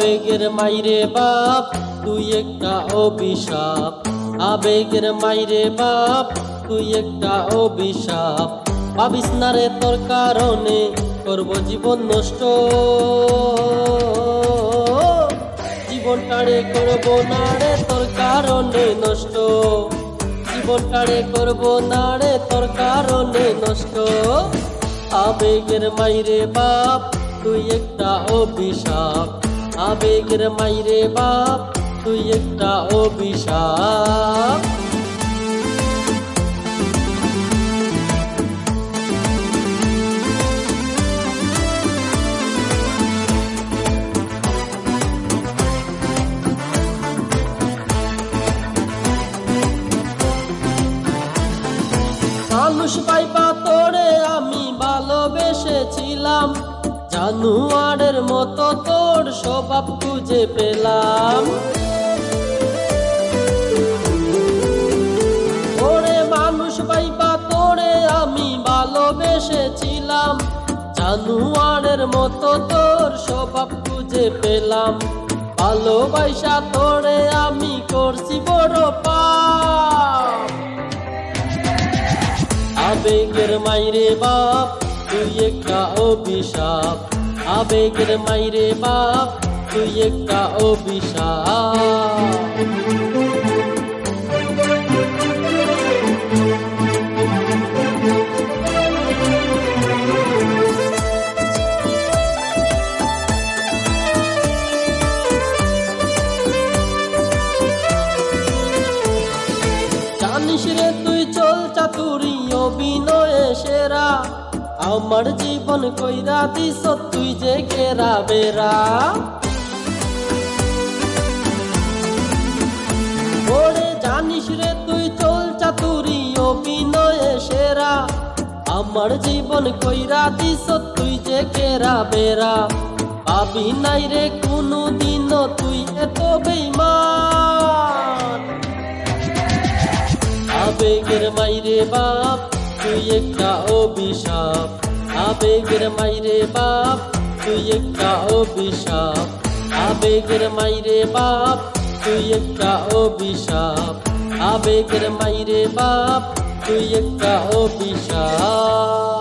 আবেগের মাইরে বাপ, তুই একটা অভিশাপ। আবেগের মাইরে বাপ, তুই একটা অভিশাপ। ভাবিস না রে তোর কারণে করব জীবন নষ্ট। জীবনটারে করব না রে তোর কারণে নষ্ট। জীবনটারে করব না রে তোর কারণে নষ্ট। আবেগের মাইরে বাপ, তুই একটা অভিশাপ। আবেগের মাইরে বাপ তুই একটা অভিশাপ। মানুষ পাইপা তোরে আমি ভালোবেসেছিলাম জানুয়ারের মতো তোর স্বভাব খুঁজে পেলাম। ওরে মানুষ পাইপা তোরে আমি ভালোবেসেছিলাম। জানুয়ারের মতো তোর স্বভাব খুঁজে পেলাম। ভালোবাসা তোরে আমি করছি বড় আবেগের মাইরে বাপ, তুই একটা অভিশাপ। আবেগের মাইরে বাপ তুই একটা অভিশাপ। জানিস রে তুই চল চাতুরি অভিনয়ে সেরা। আমার জীবন কইরা দিস, তুই যে কেরা বেরা ওরে জানিস রে তুই চল চাতুরি অভিনয়ে সেরা। আমার জীবন কইরা দিস, তুই যে কেরা বেরা পাবি নাই রে কোনো দিন তুই এত বেইমান। আবেগের মাইরে বাপ তুই একটা অভিশাপ, আবেগের মাইরে বাপ, তুই একটা অভিশাপ, আবেগের মাইরে বাপ, তুই একটা অভিশাপ, আবেগের মাইরে বাপ, তুই একটা অভিশাপ।